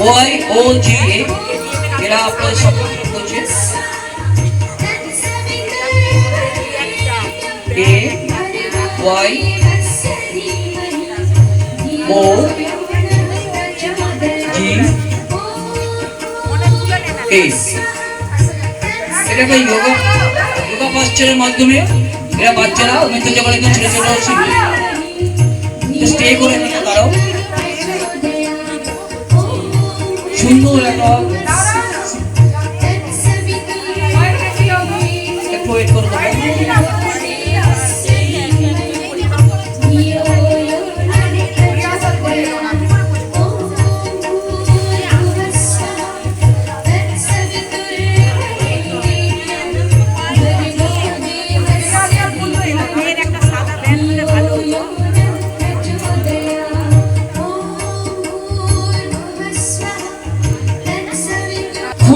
Y ও জি এ এরা আপনাদের সফল করছে এ ওয়াই ও জি এ এটাকে যোগা যোগা পাশ্চারের মাধ্যমে এরা বাচ্চারা মেন্টাল যখন একদম ছোটো ছোটো শিখবে। স্টে করে নিতে পারো। সুন্দর একটা একটু ওয়েট করে দেবো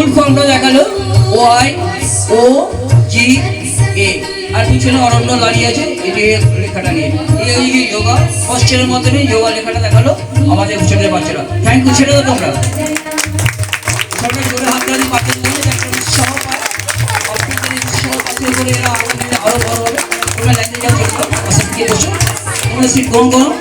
ফুল ফর্মটা দেখাল। ওয়াই, ও, জি, এ। আর পিছনে অরণ্য দাঁড়িয়ে আছে যে লেখাটা নিয়ে। এই যে যোগা। পশ্চারের মাধ্যমে যোগা লেখাটা দেখাল আমাদের ছেলের বাচ্চারা। থ্যাংক ইউ ছেড়ে তোমরা। আরও তোমরা ল্যাঙ্গুয়েজ তোমরা সিট করো।